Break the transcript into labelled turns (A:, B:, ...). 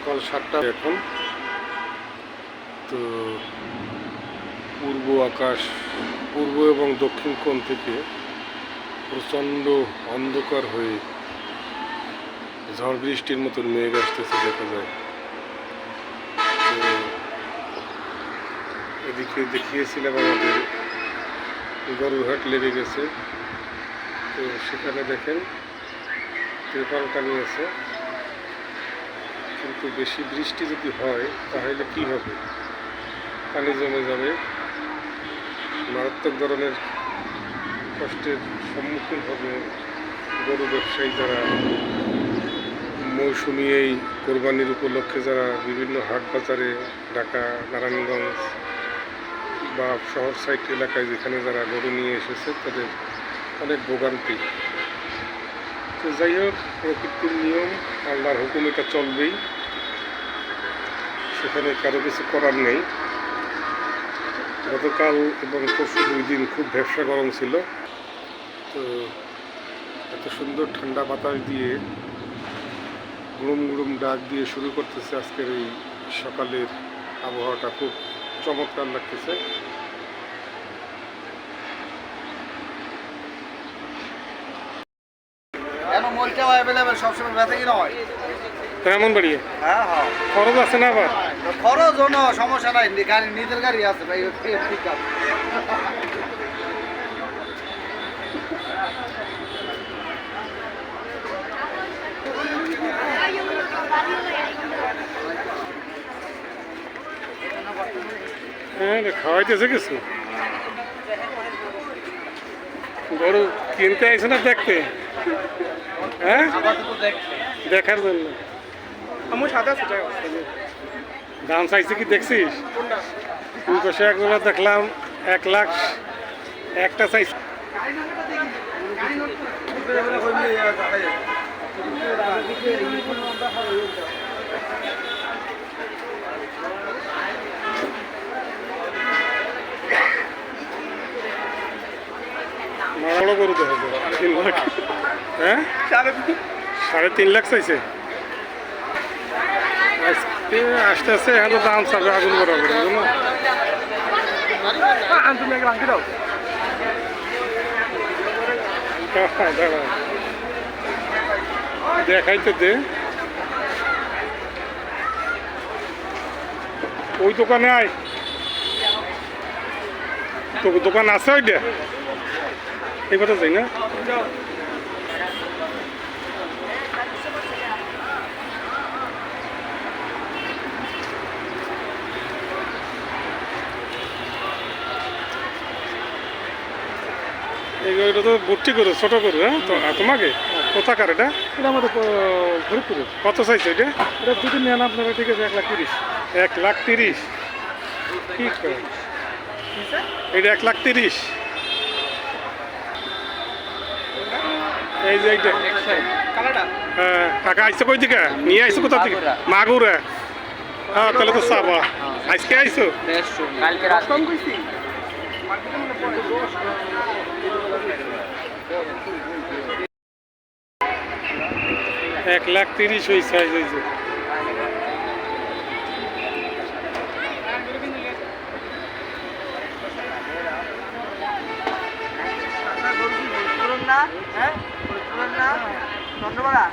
A: সকাল সাতটা এখন। তো পূর্ব আকাশ, পূর্ব এবং দক্ষিণ কোণ থেকে প্রচণ্ড অন্ধকার হয়ে ঝড় বৃষ্টির মতন মেঘ আসতেছে দেখা যায়। এদিকে দেখিয়েছিলাম আমাদের গরুরহাট লেগে গেছে। তো সেখানে দেখেন ত্রিপাল টানিয়েছে কিন্তু বেশি বৃষ্টি যদি হয়, তাহলে কি হবে? পানি জমে যাবে। মারাত্মক ধরনের কষ্টের সম্মুখীন হবে গরু ব্যবসায়ী যারা। মৌসুমি এই কোরবানির উপলক্ষে যারা বিভিন্ন হাট বাজারে ঢাকা, নারায়ণগঞ্জ বা শহর সাইড এলাকায় যেখানে যারা গরু নিয়ে এসেছে, তাদের অনেক ভোগান্তি। তো যাই হোক, প্রকৃতির নিয়ম, আল্লাহর হুকুম, এটা চলবেই। সেখানে কারও কিছু করার নেই। গতকাল এবং পরশু দুই দিন খুব ব্যবসা গরম ছিল। তো এত সুন্দর ঠান্ডা বাতাস দিয়ে গুড়ুম গুড়ুম ডাক দিয়ে শুরু করতেছে আজকের এই সকালের আবহাওয়াটা। খুব চমৎকার লাগতেছে।
B: কেন মলটাও অ্যাভেলেবেল সবসময় ব্যথা কিনা হয়
A: কেমন বাড়িয়ে
B: হ্যাঁ হ্যাঁ।
A: খরচ আছে না আবার?
B: খরচ কোনো সমস্যা নাই। নি- গাড়ি নিজের গাড়ি আছে ভাই ঠিক আছে
A: হ্যাঁ খাওয়াইতেছে কিছু? গরু কিনতে আইছে না দেখতে? হ্যাঁ? দেখার জন্য।
B: আমি সাদা
A: দাম চাইছে কি দেখছিস? দুই পাশে একজোড়া দেখলাম এক লাখ একটা চাইছে বড় গরু হবে তিন লাখ। হ্যাঁ? সাড়ে তিন। লাখ চাইছে। আজকে আস্তে আস্তে এত দাম চাবে আগুন বরাবর বুঝলো
B: তুমি এক লাঙ্কি দাও।
A: দাঁড়া। দেখাই তো দে। ওই দোকানে আয়। তো দোকান আছে ওইটা? কথা যাই না? এটা তো ভর্তি করো ছোট করো হ্যাঁ? তো তোমাকে? কোথাকার এটা?
C: এটা আমাদের ফরিদপুরের
A: কত চাইছে এটা?
C: এটা যদি নেন আপনারা ঠিক আছে এক লাখ তিরিশ।
A: এক লাখ তিরিশ। কি কয়? এটা এক লাখ তিরিশ। এই যে এইটা। হ্যাঁ কাকা আইসো কই দিকে নিয়ে আইসো কোথা থেকে? মাগুরা। হ্যাঁ তাহলে তো চাবা আজকে আইসো
B: কালকে রাত।
A: এক লাখ তিরিশ ওই সাইজ হয়েছে
B: হ্যাঁ ধন্যবাদ।